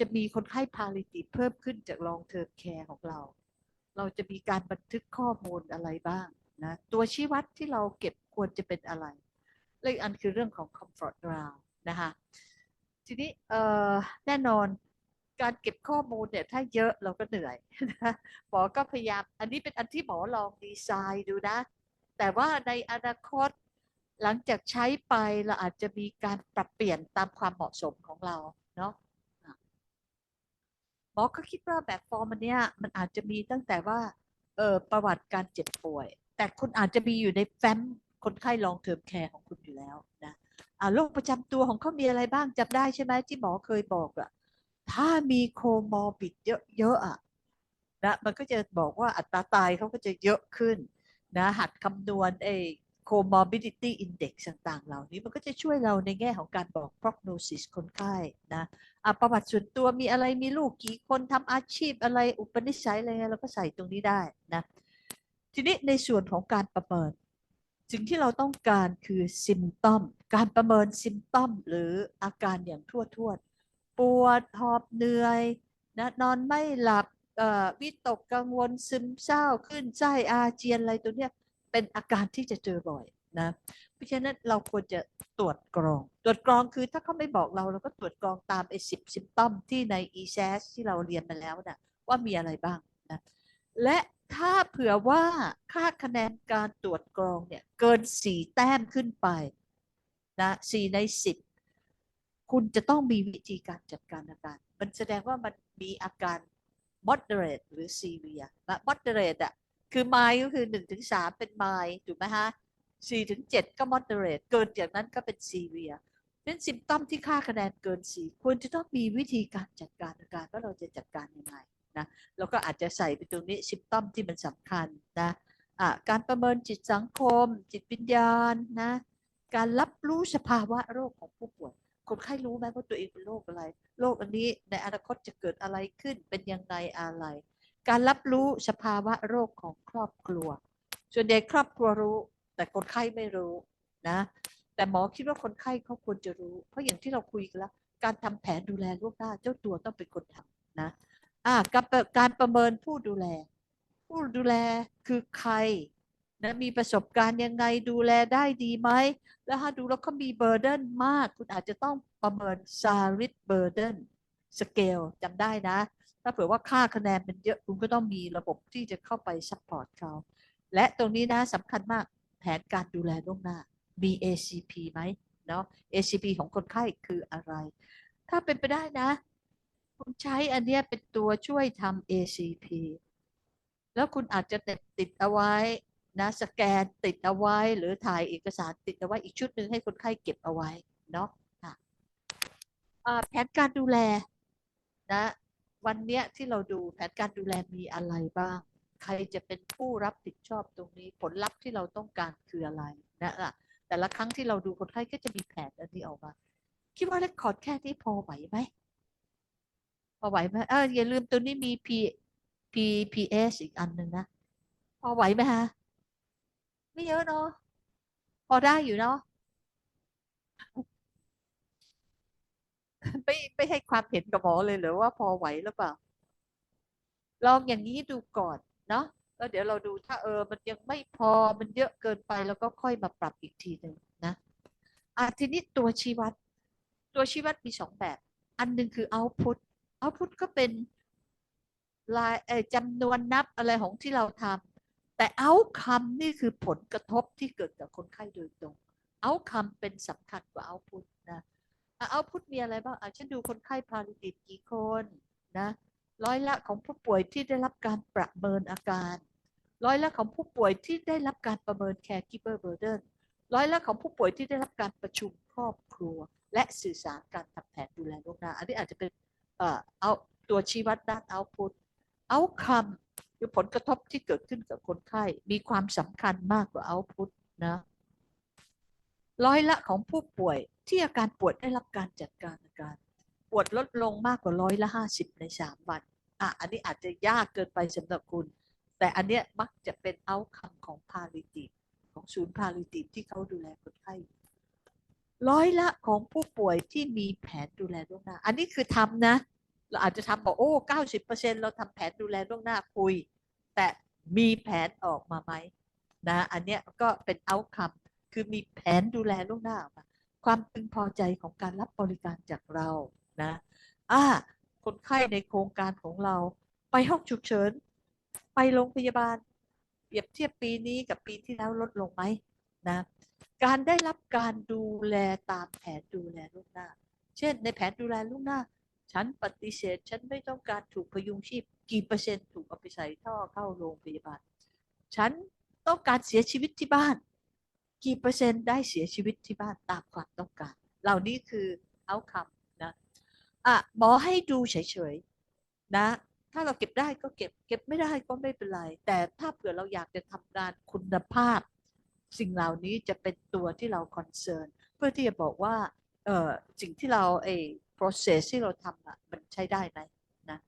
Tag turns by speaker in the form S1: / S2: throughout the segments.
S1: จะมีคนไข้พาลิติเพิ่มขึ้นจากลองเทอมแคร์ของเรา เราจะมีการบันทึกข้อมูลอะไรบ้างนะตัวชี้วัดที่เราเก็บควรจะเป็นอะไรและอีกอันคือเรื่องของ comfort ground นะคะทีนี้แน่นอนการเก็บข้อมูลเนี่ยถ้าเยอะเราก็เหนื่อยหมอก็พยายามอันนี้เป็นอันที่หมอลองดีไซน์ดูนะ แต่ว่าในอนาคตหลังจากใช้ไปเราอาจจะมีการปรับเปลี่ยนตามความเหมาะสมของเราเนาะ มอก็คิดว่าแบบฟอร์มอันเนี้ยมันอาจจะมีตั้งแต่ว่าเออประวัติการเจ็บป่วย แต่คุณอาจจะมีอยู่ในแฟ้มคนไข้ลองเทอมแคร์ของคุณอยู่แล้วนะอ่าโรคประจำตัวของเขามีอะไรบ้างจำได้ใช่ไหมที่หมอเคยบอกอะถ้ามีโคมอร์บิดเยอะๆอะนะมันก็จะบอกว่าอัตราตายเขาก็จะเยอะขึ้นนะหัดคำนวณไอ้ comorbidity index ต่างๆ เหล่านี้มันก็จะช่วยเราในแง่ของการบอก prognosis คนไข้นะะประวัติส่วนตัวมีอะไรมีลูกกี่คนทำอาชีพอะไรอุปนิสัยอะไรเงี้ยเราก็ใส่ตรงนี้ได้นะทีนี้ในส่วนของการประเมิน สิ่งที่เราต้องการคือ symptom การประเมิน symptom หรืออาการอย่างทั่วทวดปวดหอบเหนื่อยนะนอนไม่หลับวิตกกังวลซึมเศร้าขึ้นไส้อาเจียนอะไรตัวเนี้ย เป็นอาการที่จะเจอบ่อยนะเพราะฉะนั้นเราควรจะตรวจกรอง ตรวจกรองคือถ้าเขาไม่บอกเราเราก็ตรวจกรองตามไอ้สิบซิมตอมที่ใน e s a s ที่เราเรียนมาแล้วนะว่ามีอะไรบ้างนะและถ้าเผื่อว่าค่าคะแนนการตรวจกรองเนี่ยเกินสี่แต้มขึ้นไปนะสี่ในสิบคุณจะต้องมีวิธีการจัดการอาการ มันแสดงว่ามันมีอาการ moderate หรือ severe นะ moderate อะ คือ mild ก็คือหนึ่งถึงสามเป็น mild ถูกไหมฮะสี่ถึงเจ็ดก็ moderate เกินจากนั้นก็เป็น severe นั้นซิมตอมที่ค่าคะแนนเกินสี่ควรจะต้องมีวิธีการจัดการอาการว่าเราจะจัดการยังไงนะแล้วก็อาจจะใส่ไปตรงนี้ซิมตอมที่มันสำคัญนะะการประเมินจิตสังคม จิตวิญญาณนะการรับรู้สภาวะโรคของผู้ป่วยคนไข้รู้ไหมว่าตัวเองเป็นโรคอะไรโรคอันนี้ในอนาคตจะเกิดอะไรขึ้นเป็นยังไงอะไร การรับรู้สภาวะโรคของครอบครัว ส่วนใหญ่ครอบครัวรู้ แต่คนไข้ไม่รู้นะ แต่หมอคิดว่าคนไข้เขาควรจะรู้ เพราะอย่างที่เราคุยกันแล้ว การทำแผนดูแลล่วงหน้เจ้าตัวต้องเป็นคนทำนะอ่าการประการประเมินผู้ดูแล ผู้ดูแลคือใครนะมีประสบการณ์ยังไงดูแลได้ดีไหม แล้วถ้าดูแล้วเขามีเบอร์เดนมาก คุณอาจจะต้องประเมินซาริสเบอร์เดนสเกลจำได้นะ ถ้าเผื่อว่าค่าคะแนนมันเยอะคุณก็ต้องมีระบบที่จะเข้าไปซัพพอร์ตเขาและตรงนี้นะสำคัญมากแผนการดูแลล่วงหน้ามี ACP ไหมเนาะ ACP ของคนไข้คืออะไร ถ้าเป็นไปได้นะ คุณใช้อันเนี้ยเป็นตัวช่วยทำ ACP แล้วคุณอาจจะติดเอาไว้นะสแกนติดเอาไว้หรือถ่ายเอกสารติดเอาไว้อีกชุดหนึ่งให้คนไข้เก็บเอาไว้เนาะค่ะแผนการดูแลนะ วันเนี้ยที่เราดูแผนการดูแลมีอะไรบ้าง ใครจะเป็นผู้รับผิดชอบตรงนี้ ผลลัพธ์ที่เราต้องการคืออะไรนะอะแต่ละครั้งที่เราดูคนไข้ก็จะมีแผนอันนี้ออกมา คิดว่าเรคคอร์ดแค่นี้พอไหวไหมพอไหวไหมเอออย่าลืมตัวนี้มี P P P S อีกอันหนึ่งนะ พอไหวไหมฮะ ไม่เยอะเนาะพอได้อยู่เนาะ ไม่ไม่ให้ความเห็นกับหมอเลยหรือว่าพอไหวหรือเปล่าลองอย่างนี้ดูก่อนเนาะแล้วเดี๋ยวเราดูถ้าเออ มันยังไม่พอมันเยอะเกินไปแล้วก็ค่อยมาปรับอีกทีหนึ่งนะอะทีนี้ตัวชี้วัด ตัวชี้วัดมีสองแบบ อันหนึ่งคือ output output ก็เป็นรายจำนวนนับอะไรของที่เราทำแต่ outcome นี่คือผลกระทบที่เกิดกับคนไข้โดยตรง outcome เป็นสำคัญกว่า output นะ เอะ output มีอะไรบ้างอะฉันดูคนไข้พาลิติดกี่คนนะร้อยละของผู้ป่วยที่ได้รับการประเมินอาการ ร้อยละของผู้ป่วยที่ได้รับการประเมิน caregiver burden ร้อยละของผู้ป่วยที่ได้รับการประชุมครอบครัว และสื่อสารการทำแผนดูแลล่วงหน้าอันนี้อาจจะเป็นเอ่อเอาตัวชี้วัดด้าน output outcome คือผลกระทบที่เกิดขึ้นกับคนไข้ มีความสำคัญมากกว่า output นะ ร้อยละของผู้ป่วยที่อาการปวดได้รับการจัดการอาการ ปวดลดลงมากกว่าร้อยละห้าสิบในสามวันอะอันนี้อาจจะยากเกินไปสำหรับคุณ แต่อันเนี้ยมักจะเป็นเอาคำของพาลิติของศูนย์พาลิติที่เขาดูแลคนไข้ร้อยละของผู้ป่วยที่มีแผนดูแลล่วงหน้า อันนี้คือทำนะ เราอาจจะทำบอกโอ้เก้าสิบเปอร์เซ็นเราทำแผนดูแลล่วงหน้าคุย แต่มีแผนออกมาไหมนะ อันเนี้ยก็เป็น outcome คื คือมีแผนดูแลล่วงหน้าออกมาความพึงพอใจของการรับบริการจากเรานะอ่าคนไข้ในโครงการของเรา ไปห้องฉุกเฉิน ไปโรงพยาบาล เปรียบเทียบปีนี้กับปีที่แล้วลดลงไหมนะการได้รับการดูแลตามแผนดูแลล่วงหน้า เช่น ในแผนดูแลล่วงหน้า ฉันปฏิเสธ ฉันไม่ต้องการถูกพยุงชีพ กี่เปอร์เซ็นต์ถูกเอาไปใส่ท่อเข้าโรงพยาบาล ฉันต้องการเสียชีวิตที่บ้าน กี่เปอร์เซ็นต์ได้เสียชีวิตที่บ้านตามความต้องการ เหล่านี้คือเอาคำนะอะหมอให้ดูเฉยๆนะ ถ้าเราเก็บได้ก็เก็บ เก็บไม่ได้ก็ไม่เป็นไร แต่ถ้าเผื่อเราอยากจะทำงานคุณภาพ สิ่งเหล่านี้จะเป็นตัวที่เราคอนเซิร์นเพื่อที่จะบอกว่าเออสิ่งที่เราไอ้ process ที่เราทำอะมันใช้ได้ไหมนะ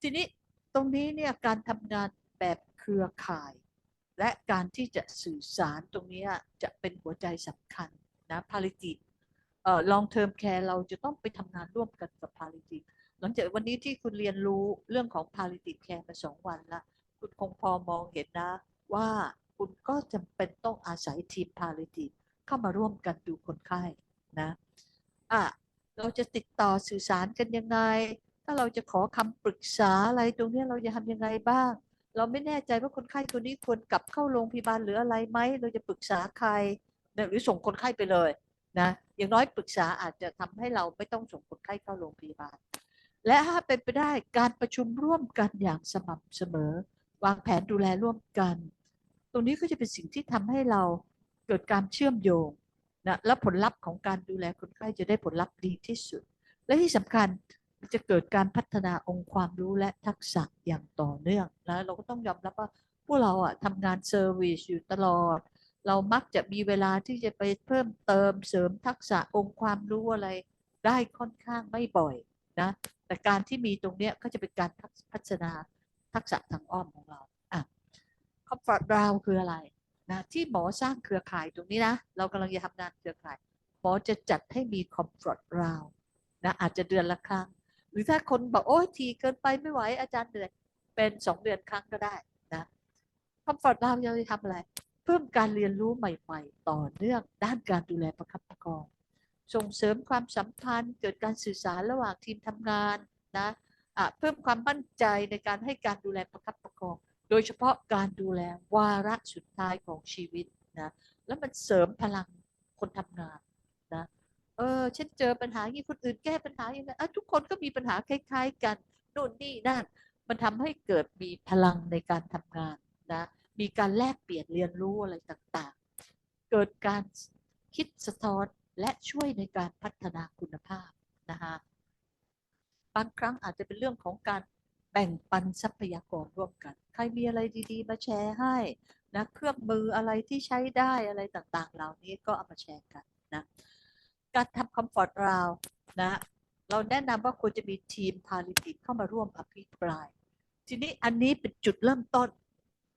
S1: ทีนี้ตรงนี้เนี่ยการทำงานแบบเครือข่าย และการที่จะสื่อสารตรงนี้จะเป็นหัวใจสำคัญนะ palliative เอ่อ long term care เราจะต้องไปทำงานร่วมกันกับ palliative หลังจากวันนี้ที่คุณเรียนรู้เรื่องของ palliative care มาสองวันละคุณคงพอมองเห็นนะว่าคุณก็จำเป็นต้องอาศัยทีม palliative เข้ามาร่วมกันดูคนไข้นะอะเราจะติดต่อสื่อสารกันยังไง ถ้าเราจะขอคำปรึกษาอะไรตรงนี้เราจะทำยังไงบ้าง เราไม่แน่ใจว่าคนไข้คนนี้ควรกลับเข้าโรงพยาบาลหรืออะไรไหมเราจะปรึกษาใครนะหรือส่งคนไข้ไปเลยนะอย่างน้อยปรึกษาอาจจะทำให้เราไม่ต้องส่งคนไข้เข้าโรงพยาบาล และถ้าเป็นไปได้การประชุมร่วมกันอย่างสม่ำเสมอ วางแผนดูแลร่วมกัน ตรงนี้ก็จะเป็นสิ่งที่ทำให้เราเกิดการเชื่อมโยงนะและผลลัพธ์ของการดูแลคนไข้จะได้ผลลัพธ์ดีที่สุด และที่สำคัญ จะเกิดการพัฒนาองค์ความรู้และทักษะอย่างต่อเนื่องนะเราก็ต้องยอมรับว่าพวกเราอะทำงานเซอร์วิสอยู่ตลอด เรามักจะมีเวลาที่จะไปเพิ่มเติมเสริมทักษะองค์ความรู้อะไร ได้ค่อนข้างไม่บ่อยนะแต่การที่มีตรงเนี้ยก็จะเป็นการพัฒนาทักษะทางอ้อมของเราอะ comfort round คืออะไรนะที่หมอสร้างเครือข่ายตรงนี้นะเรากำลังจะทำงานเครือข่ายหมอจะจัดให้มี comfort round นะอาจจะเดือนละครั้ง หรือถ้าคนบอกโอ้ยทีเกินไปไม่ไหวอาจารย์เหนื่อยเป็นสองเดือนครั้งก็ได้นะ comfort round เราจะทำอะไร เพิ่มการเรียนรู้ใหม่ ๆ ต่อเนื่องด้านการดูแลประคับประคอง ส่งเสริมความสัมพันธ์ เกิดการสื่อสารระหว่างทีมทำงานนะะเพิ่มความมั่นใจในการให้การดูแลประคับประคอง โดยเฉพาะการดูแลวาระสุดท้ายของชีวิตนะแล้วมันเสริมพลังคนทำงาน ออฉันเจอปัญหาอย่างนี้คนอื่นแก้ปัญหาอย่างนั้นทุกคนก็มีปัญหาคล้าย ๆ กันโน่นนี่นั่นมันทำให้เกิดมีพลังในการทำงานนะมีการแลกเปลี่ยนเรียนรู้อะไรต่างๆ เกิดการคิดสะท้อนและช่วยในการพัฒนาคุณภาพนะคะบางครั้งอาจจะเป็นเรื่องของการแบ่งปันทรัพยากรร่วมกัน ใครมีอะไรดีๆ มาแชร์ให้นะเครื่องมืออะไรที่ใช้ได้อะไรต่างๆ เหล่านี้ก็เอามาแชร์กันนะ การทำคอมฟอร์ตเรานะ เราแนะนำว่าควรจะมีทีมพาลิติเข้ามาร่วมอภิปราย ทีนี้อันนี้เป็นจุดเริ่มต้น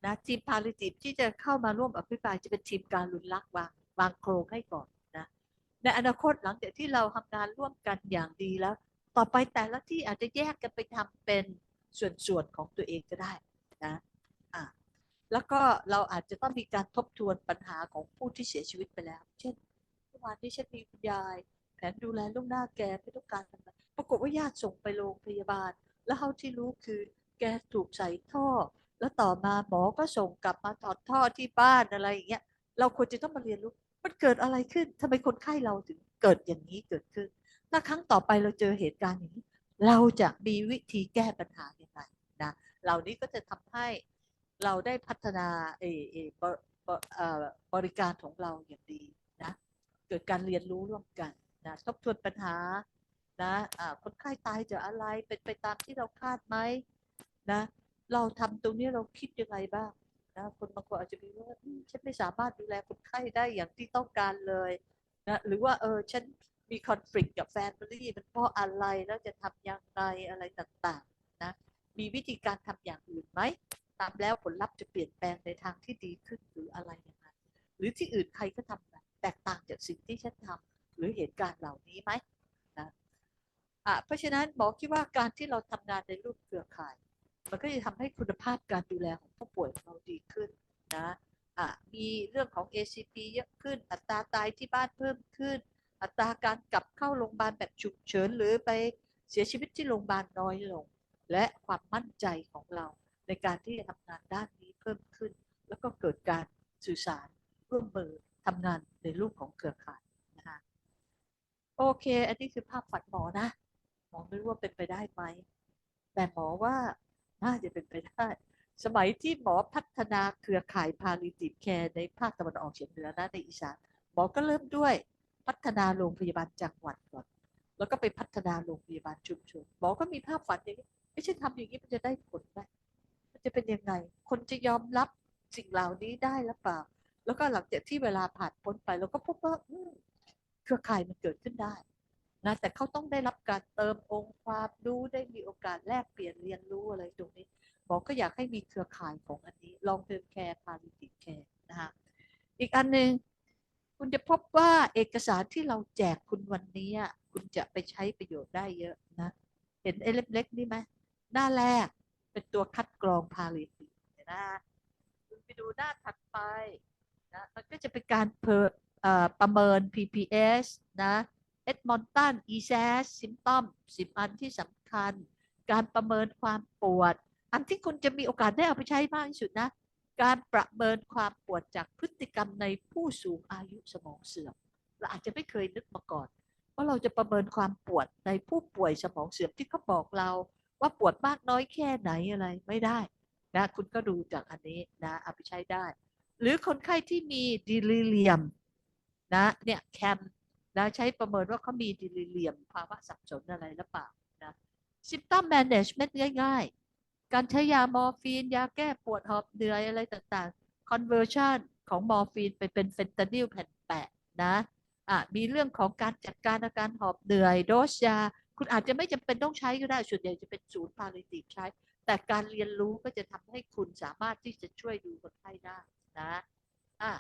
S1: นะทีมพาลิติที่จะเข้ามาร่วมอภิปรายจะเป็นทีมการลุนลักวางวางโครงให้ก่อนนะในอนาคตหลังจากที่เราทำงานร่วมกันอย่างดีแล้ว ต่อไปแต่ละที่อาจจะแยกกันไปทำเป็นส่วนๆของตัวเองก็ได้นะอะแล้วก็เราอาจจะต้องมีการทบทวนปัญหาของผู้ที่เสียชีวิตไปแล้ว เช่น เมื่อวานที่ฉันมีคุณยาย แผนดูแลล่วงหน้าแกไม่ต้องการอะไรปรากฏว่าญาติส่งไปโรงพยาบาล แล้วเท่าที่รู้คือ แกถูกใส่ท่อ แล้วต่อมาหมอก็ส่งกลับมาถอดท่อที่บ้านอะไรอย่างเงี้ยเราควรจะต้องมาเรียนรู้มันเกิดอะไรขึ้นทำไมคนไข้เราถึงเกิดอย่างนี้เกิดขึ้น ถ้าครั้งต่อไปเราเจอเหตุการณ์อย่างนี้ เราจะมีวิธีแก้ปัญหาอย่างไรนะเหล่านี้ก็จะทำให้เราได้พัฒนาเอเออบริการของเราอย่างดี เกิดการเรียนรู้ร่วมกันนะทบทวนปัญหานะะคนไข้ตายจากอะไรเป็นไปตามที่เราคาดไหมนะเราทำตรงนี้เราคิดยังไงบ้างนะคนบางคนอาจจะมีว่าฉันไม่สามารถดูแลคนไข้ได้อย่างที่ต้องการเลยนะหรือว่าเออฉันมีคอน FLICT กับแฟนมิลี่มันเพราะอะไรแล้วจะทำยังไงอะไรต่างๆนะมีวิธีการทำอย่างอื่นไหมตามแล้วผลลัพธ์จะเปลี่ยนแปลงในทางที่ดีขึ้นหรืออะไรอย่างไรหรือที่อื่นใครก็ทำแบบ แตกต่างจากสิ่งที่ฉันทำหรือเหตุการณ์เหล่านี้ไหมนะอะเพราะฉะนั้นหมอคิดว่าการที่เราทำงานในรูปเครือข่าย มันก็จะทำให้คุณภาพการดูแลของผู้ป่วยเราดีขึ้นนะอะมีเรื่องของ ACP เยอะขึ้น อัตราตายที่บ้านเพิ่มขึ้น อัตราการกลับเข้าโรงพยาบาลแบบฉุกเฉินหรือไปเสียชีวิตที่โรงพยาบาลน้อยลง และความมั่นใจของเราในการที่จะทำงานด้านนี้เพิ่มขึ้น แล้วก็เกิดการสื่อสารร่วมมือ ทำงานในรูปของเครือข่ายนะคะโอเค อันนี้คือภาพฝันหมอนะหมอไม่รู้ว่าเป็นไปได้ไหมแต่หมอว่าน่าจะเป็นไปได้ สมัยที่หมอพัฒนาเครือข่ายพาลิติแคร์ในภาคตะวันออกเฉียงเหนือนะในอีสานหมอก็เริ่มด้วยพัฒนาโรงพยาบาลจังหวัดก่อน แล้วก็ไปพัฒนาโรงพยาบาลชุมชนหมอก็มีภาพฝันอย่างนี้ไม่ใช่ทำอย่างนี้มันจะได้ผลไหมมันจะเป็นยังไง คนจะยอมรับสิ่งเหล่านี้ได้หรือเปล่า แล้วก็หลังจากที่เวลาผ่านพ้นไปเราก็พบว่าเครือข่ายมันเกิดขึ้นได้นะแต่เขาต้องได้รับการเติมองค์ความรู้ได้มีโอกาสแลกเปลี่ยนเรียนรู้อะไรตรงนี้หมอก็อยากให้มีเครือข่ายของอันนี้ลองเติมแคร์พาลิติแคร์นะคะอีกอันหนึ่งคุณจะพบว่าเอกสารที่เราแจกคุณวันนี้อะคุณจะไปใช้ประโยชน์ได้เยอะนะ เห็นไอ้เล็กๆนี่ไหมหน้าแรกเป็นตัวคัดกรองพาลิตินะคุณไปดูหน้าถัดไป นะมันก็จะเป็นการเพอ่อประเมิน PPS นะเอ็ดมอนตัน e s a s ซิมตอมสิบอันที่สำคัญ การประเมินความปวด อันที่คุณจะมีโอกาสได้เอาไปใช้มากที่สุดนะ การประเมินความปวดจากพฤติกรรมในผู้สูงอายุสมองเสื่อมเราอาจจะไม่เคยนึกมาก่อน ว่าเราจะประเมินความปวดในผู้ป่วยสมองเสื่อมที่เขาบอกเรา ว่าปวดมากน้อยแค่ไหนอะไรไม่ได้นะคุณก็ดูจากอันนี้นะเอาไปใช้ได้ หรือคนไข้ที่มีดิลิเลียมนะเนี่ยแคมแล้วใช้ประเมินว่าเขามีดิลิเลียม ภาวะสับสนอะไรหรือเปล่านะ symptom management ง่าย ๆ การใช้ยามอร์ฟีน ยาแก้ปวดหอบเหนื่อยอะไรต่างๆ conversion ของมอร์ฟีนไปเป็นเฟนตานิลแผ่นแปะนะอะมีเรื่องของการจัดการอาการหอบเหนื่อย โดสยา คุณอาจจะไม่จำเป็นต้องใช้ก็ได้ส่วนใหญ่จะเป็นศูนย์พาลิติใช้ แต่การเรียนรู้ก็จะทำให้คุณสามารถที่จะช่วยดูคนไข้ได้ นะอะ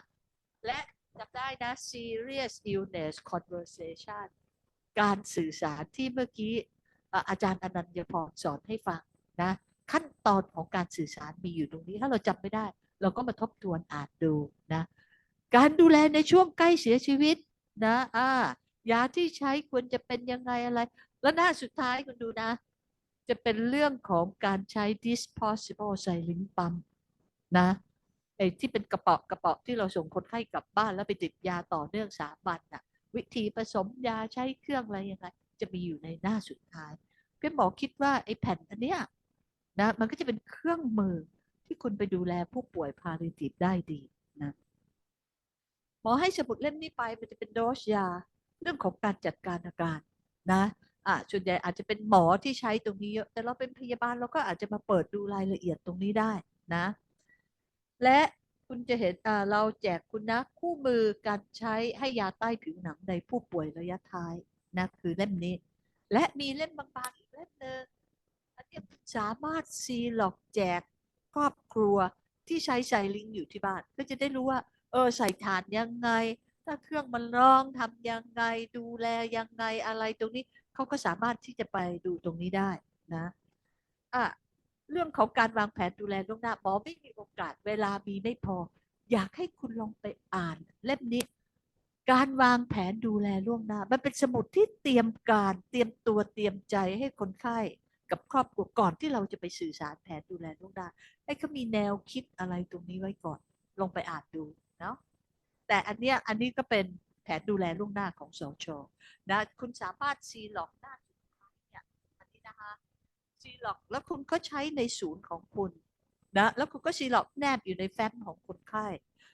S1: และจำได้นะ serious illness conversation การสื่อสารที่เมื่อกี้อาจารย์อนันต์พรสอนให้ฟังนะขั้นตอนของการสื่อสารมีอยู่ตรงนี้ ถ้าเราจำไม่ได้ เราก็มาทบทวนอ่านดูนะการดูแลในช่วงใกล้เสียชีวิตนะอ่ายาที่ใช้ควรจะเป็นยังไงอะไร แล้วหน้าสุดท้ายคุณดูนะ จะเป็นเรื่องของการใช้ disposable saline pump นะ ไอ้ที่เป็นกระเป๋ากระเป๋าที่เราส่งคนไข้กลับบ้านแล้วไปติดยาต่อเนื่องสามวันน่ะ วิธีผสมยาใช้เครื่องอะไรยังไงจะมีอยู่ในหน้าสุดท้ายเพี่หมอคิดว่าไอ้แผ่นอันเนี้ยนะมันก็จะเป็นเครื่องมือที่คุณไปดูแลผู้ป่วยพาลิติฟได้ดีนะหมอให้สมุดเล่มนี้ไปมันจะเป็นโดสยาเรื่องของการจัดการอาการนะอะส่วนใหญ่อาจจะเป็นหมอที่ใช้ตรงนี้เยอะแต่เราเป็นพยาบาลเราก็อาจจะมาเปิดดูรายละเอียดตรงนี้ได้นะ และคุณจะเห็นเราแจกคุณนะคู่มือการใช้ให้ยาใต้ผิวหนังในผู้ป่วยระยะท้ายนะคือเล่มนี้ และมีเล่มบางๆอีกเล่มหนึ่งอันนี้สามารถซีหลอกแจกครอบครัวที่ใช้ไซลิงอยู่ที่บ้าน ก็จะได้รู้ว่า เออใส่ฐานยังไง ถ้าเครื่องมันร้องทำยังไง ดูแลยังไงอะไรตรงนี้เขาก็สามารถที่จะไปดูตรงนี้ได้นะอะ เรื่องของการวางแผนดูแลล่วงหน้าหมอไม่มีโอกาสเวลามีไม่พอ อยากให้คุณลองไปอ่านเล่มนี้ การวางแผนดูแลล่วงหน้า มันเป็นสมุดที่เตรียมการเตรียมตัวเตรียมใจให้คนไข้กับครอบครัวก่อนที่เราจะไปสื่อสารแผนดูแลล่วงหน้าให้เขามีแนวคิดอะไรตรงนี้ไว้ก่อนลองไปอ่านดูเนาะแต่อันเนี้ยอันนี้ก็เป็นแผนดูแลล่วงหน้าของสชนะคุณสามารถซีล็อกหน้าสุดท้ายเนี่ยอันนี้นะคะ ซีล็อกแล้วคุณก็ใช้ในศูนย์ของคุณนะแล้วคุณก็ซีล็อกแนบอยู่ในแฟ้มของคนไข้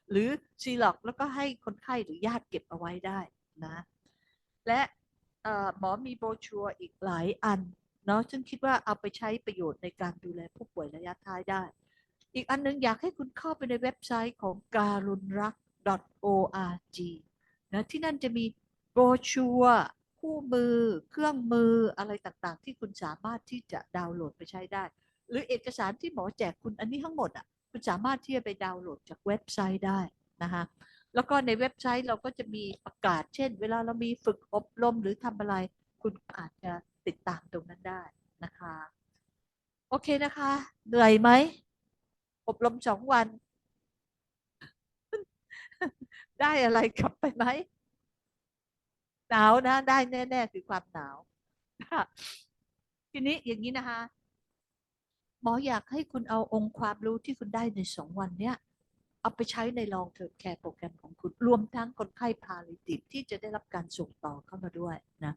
S1: หรือซีล็อกแล้วก็ให้คนไข้หรือญาติเก็บเอาไว้ได้นะและหมอมีโบชัวอีกหลายอันเนาะซึ่งคิดว่าเอาไปใช้ประโยชน์ในการดูแลผู้ป่วยระยะท้ายได้ อีกอันหนึงอยากให้คุณเข้าไปในเว็บไซต์ของการุณรัก org นะที่นั่นจะมีโบชัว คู่มือ เครื่องมืออะไรต่างๆ ที่คุณสามารถที่จะดาวน์โหลดไปใช้ได้ หรือเอกสารที่หมอแจกคุณอันนี้ทั้งหมดอะคุณสามารถที่จะไปดาวน์โหลดจากเว็บไซต์ได้นะคะแล้วก็ในเว็บไซต์เราก็จะมีประกาศ เช่น เวลาเรามีฝึกอบรมหรือทำอะไร คุณอาจจะติดตามตรงนั้นได้นะคะ โอเคนะคะ เหนื่อยไหม อบรมสองวัน ได้อะไรกลับไปไหม หนาวนะ ได้แน่ๆคือความหนาวค่ะทีนี้อย่างนี้นะคะ หมออยากให้คุณเอาองค์ความรู้ที่คุณได้ในสองวันเนี้ยเอาไปใช้ในลองเทอมแคร์โปรแกรมของคุณ รวมทั้งคนไข้พาลิติที่จะได้รับการส่งต่อเข้ามาด้วยนะ